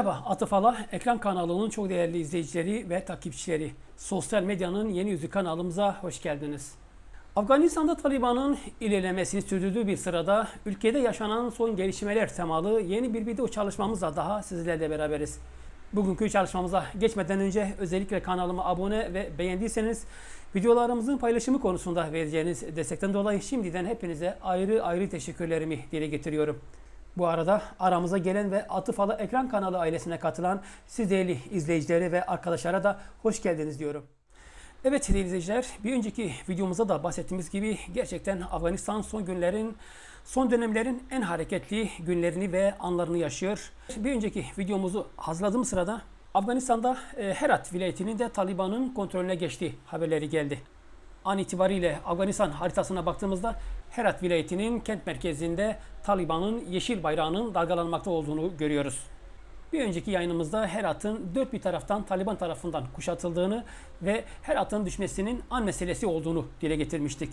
Merhaba Atıfala ekran kanalının çok değerli izleyicileri ve takipçileri. Sosyal medyanın yeni yüzü kanalımıza hoş geldiniz. Afganistan'da Taliban'ın ilerlemesini sürdürdüğü bir sırada ülkede yaşanan son gelişmeler temalı yeni bir video çalışmamızla daha sizlerle beraberiz. Bugünkü çalışmamıza geçmeden önce özellikle kanalıma abone ve beğendiyseniz videolarımızın paylaşımı konusunda vereceğiniz destekten dolayı şimdiden hepinize ayrı ayrı teşekkürlerimi dile getiriyorum. Bu arada aramıza gelen ve Atıfalı Ekran Kanalı ailesine katılan siz değerli izleyicilere ve arkadaşlara da hoş geldiniz diyorum. Evet değerli izleyiciler, bir önceki videomuzda da bahsettiğimiz gibi gerçekten Afganistan son günlerin, son dönemlerin en hareketli günlerini ve anlarını yaşıyor. Bir önceki videomuzu hazırladığım sırada Afganistan'da e, Herat vilayetinin de Taliban'ın kontrolüne geçtiği haberleri geldi. An itibariyle Afganistan haritasına baktığımızda Herat vilayetinin kent merkezinde Taliban'ın yeşil bayrağının dalgalanmakta olduğunu görüyoruz. Bir önceki yayınımızda Herat'ın dört bir taraftan Taliban tarafından kuşatıldığını ve Herat'ın düşmesinin an meselesi olduğunu dile getirmiştik.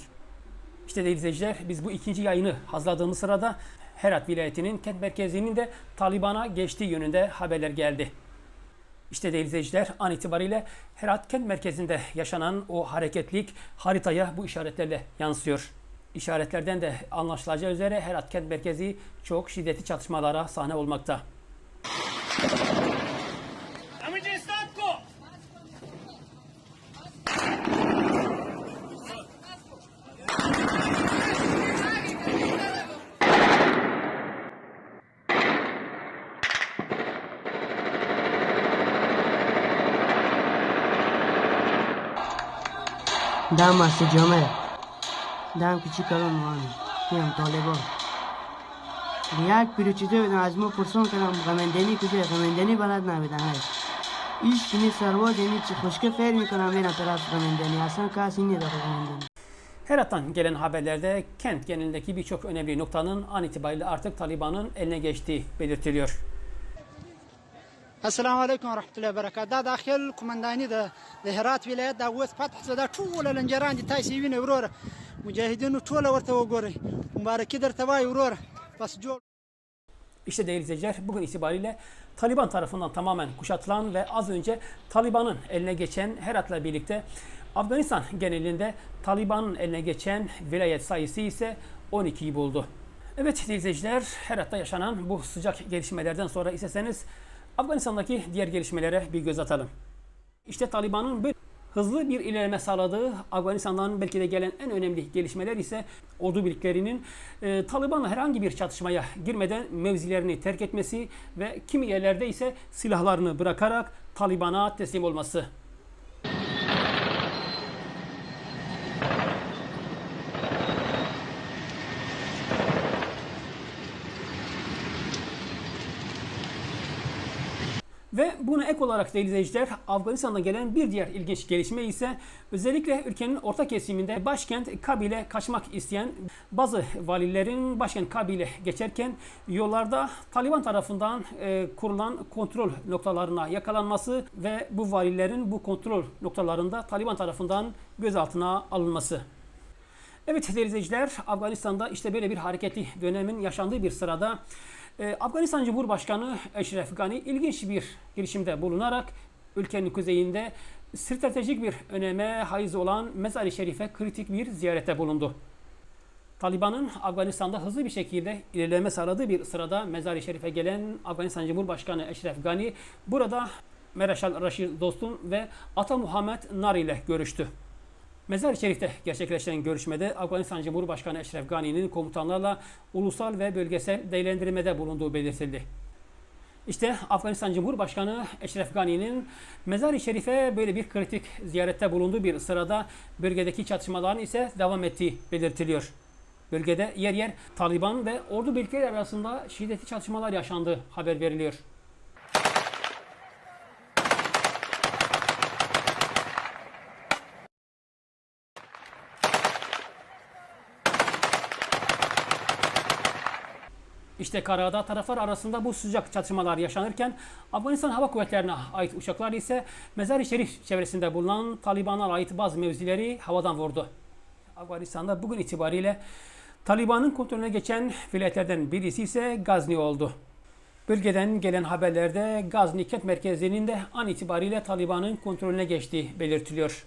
İşte değerli izleyiciler biz bu ikinci yayını hazırladığımız sırada Herat vilayetinin kent merkezinin de Taliban'a geçtiği yönünde haberler geldi. İşte değerli izleyiciler an itibariyle Herat kent merkezinde yaşanan o hareketlik haritaya bu işaretlerle yansıyor. İşaretlerden de anlaşılacağı üzere Herat kent merkezi çok şiddetli çatışmalara sahne olmakta. Damas se jome. Dam kiçi kalon wan. Kim tolebo. Riyak piruçide ve nazmo purson kalam gamendeni kuje gamendeni balad na bedan hay. İş kini sarvo deni çi hoşke fer mi kalam ben ataraf gamendeni. Asan kasin ne da gamendeni. Herat'tan gelen haberlerde kent genelindeki birçok önemli noktanın an itibariyle artık Taliban'ın eline geçtiği belirtiliyor. السلام علیکم ورحمت الله وبرکاته دا داخل قومندانی د د هرات ولایت دا اوس فتح زده ټول لنجران دي تاسو وینئ وروره مجاهدینو ټول ورته وګورئ مبارکي درته وایي وروره بس جوړ İşte değerli izleyiciler bugün itibariyle Taliban tarafından tamamen kuşatılan ve az önce Taliban'ın eline geçen Herat'la birlikte Afganistan genelinde Taliban'ın eline geçen vilayet sayısı ise 12'yi buldu. Evet değerli izleyiciler Herat'ta yaşanan bu sıcak gelişmelerden sonra isteseniz Afganistan'daki diğer gelişmelere bir göz atalım. İşte Taliban'ın böyle hızlı bir ilerleme sağladığı Afganistan'dan belki de gelen en önemli gelişmeler ise ordu birliklerinin e, Taliban'la herhangi bir çatışmaya girmeden mevzilerini terk etmesi ve kimi yerlerde ise silahlarını bırakarak Taliban'a teslim olması. Ve buna ek olarak değerli izleyiciler Afganistan'dan gelen bir diğer ilginç gelişme ise özellikle ülkenin orta kesiminde başkent Kabil'e kaçmak isteyen bazı valilerin başkent Kabil'e geçerken yollarda Taliban tarafından e, kurulan kontrol noktalarına yakalanması ve bu valilerin bu kontrol noktalarında Taliban tarafından gözaltına alınması. Evet değerli izleyiciler, Afganistan'da işte böyle bir hareketli dönemin yaşandığı bir sırada e, Afganistan Cumhurbaşkanı Eşref Gani ilginç bir girişimde bulunarak ülkenin kuzeyinde stratejik bir öneme haiz olan Mezar-ı Şerif'e kritik bir ziyarete bulundu. Taliban'ın Afganistan'da hızlı bir şekilde ilerleme sağladığı bir sırada Mezar-ı Şerif'e gelen Afganistan Cumhurbaşkanı Eşref Gani burada Mereşal Raşid Dostum ve Ata Muhammed Nar ile görüştü. Mezar-ı Şerif'te gerçekleşen görüşmede Afganistan Cumhurbaşkanı Eşref Gani'nin komutanlarla ulusal ve bölgesel değerlendirmede bulunduğu belirtildi. İşte Afganistan Cumhurbaşkanı Eşref Gani'nin Mezar-ı Şerif'e böyle bir kritik ziyarette bulunduğu bir sırada bölgedeki çatışmaların ise devam ettiği belirtiliyor. Bölgede yer yer Taliban ve ordu birlikleri arasında şiddetli çatışmalar yaşandığı haber veriliyor. İşte karada taraflar arasında bu sıcak çatışmalar yaşanırken Afganistan Hava Kuvvetlerine ait uçaklar ise Mezar-ı Şerif çevresinde bulunan Taliban'a ait bazı mevzileri havadan vurdu. Afganistan'da bugün itibariyle Taliban'ın kontrolüne geçen vilayetlerden birisi ise Gazni oldu. Bölgeden gelen haberlerde Gazni kent merkezlerinin de an itibariyle Taliban'ın kontrolüne geçtiği belirtiliyor.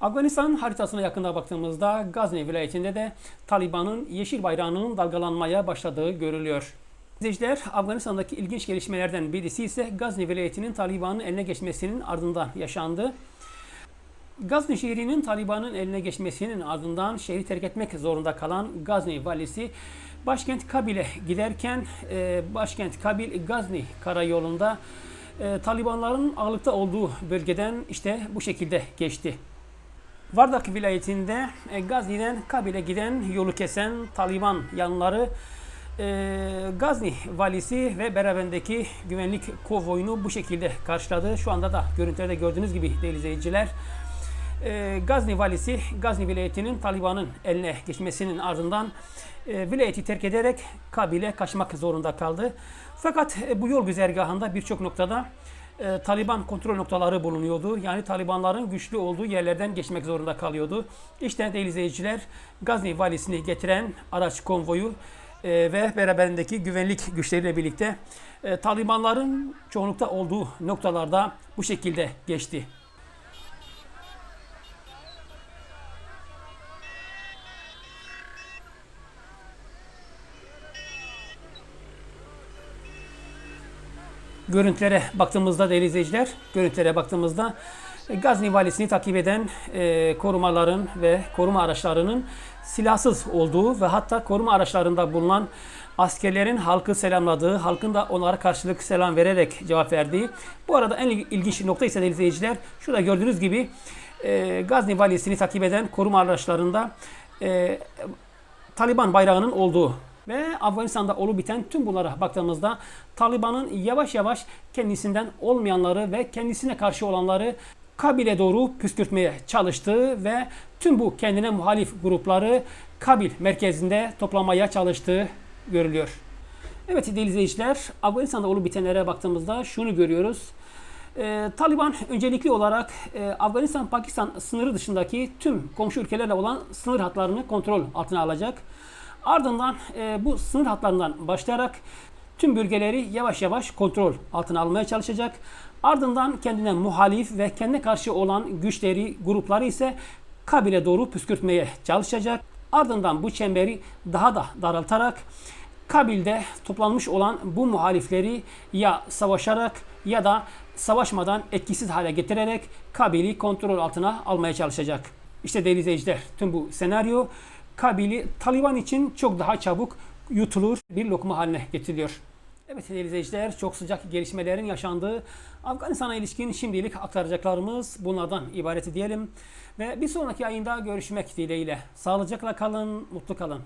Afganistan haritasına yakında baktığımızda Gazni vilayetinde de Taliban'ın yeşil bayrağının dalgalanmaya başladığı görülüyor. İzleyiciler, Afganistan'daki ilginç gelişmelerden birisi ise Gazni vilayetinin Taliban'ın eline geçmesinin ardından yaşandı. Gazni şehrinin Taliban'ın eline geçmesinin ardından şehri terk etmek zorunda kalan Gazni valisi başkent Kabil'e giderken e, başkent Kabil Gazni karayolunda e, Talibanların ağırlıkta olduğu bölgeden işte bu şekilde geçti. Vardak vilayetinde e, Gazni'den Kabil'e giden yolu kesen Taliban yanları e, Gazni valisi ve beraberindeki güvenlik konvoyunu bu şekilde karşıladı. Şu anda da görüntülerde gördüğünüz gibi değerli izleyiciler. E, Gazni valisi Gazni vilayetinin Taliban'ın eline geçmesinin ardından vilayeti terk ederek Kabil'e kaçmak zorunda kaldı. Fakat bu yol güzergahında birçok noktada e, Taliban kontrol noktaları bulunuyordu. Yani Talibanların güçlü olduğu yerlerden geçmek zorunda kalıyordu. İşte değerli izleyiciler Gazni valisini getiren araç konvoyu e, ve beraberindeki güvenlik güçleriyle birlikte e, Talibanların çoğunlukta olduğu noktalarda bu şekilde geçti. Görüntülere baktığımızda değerli izleyiciler, görüntülere baktığımızda e, Gazni valisini takip eden e, korumaların ve koruma araçlarının silahsız olduğu ve hatta koruma araçlarında bulunan askerlerin halkı selamladığı, halkın da onlara karşılık selam vererek cevap verdiği. Bu arada en ilginç nokta ise değerli izleyiciler, şurada gördüğünüz gibi e, Gazni valisini takip eden koruma araçlarında e, Taliban bayrağının olduğu ve Afganistan'da olup biten tüm bunlara baktığımızda Taliban'ın yavaş yavaş kendisinden olmayanları ve kendisine karşı olanları Kabil'e doğru püskürtmeye çalıştığı ve tüm bu kendine muhalif grupları Kabil merkezinde toplamaya çalıştığı görülüyor. Evet değerli izleyiciler, Afganistan'da olup bitenlere baktığımızda şunu görüyoruz. Ee, Taliban öncelikli olarak e, Afganistan-Pakistan sınırı dışındaki tüm komşu ülkelerle olan sınır hatlarını kontrol altına alacak. Ardından e, bu sınır hatlarından başlayarak tüm bölgeleri yavaş yavaş kontrol altına almaya çalışacak. Ardından kendine muhalif ve kendine karşı olan güçleri, grupları ise Kabil'e doğru püskürtmeye çalışacak. Ardından bu çemberi daha da daraltarak Kabil'de toplanmış olan bu muhalifleri ya savaşarak ya da savaşmadan etkisiz hale getirerek Kabil'i kontrol altına almaya çalışacak. İşte değerli izleyiciler tüm bu senaryo Kabil'i Taliban için çok daha çabuk yutulur bir lokma haline getiriliyor. Evet değerli izleyiciler çok sıcak gelişmelerin yaşandığı Afganistan'a ilişkin şimdilik aktaracaklarımız bunlardan ibaret diyelim. Ve bir sonraki ayında görüşmek dileğiyle. Sağlıcakla kalın, mutlu kalın.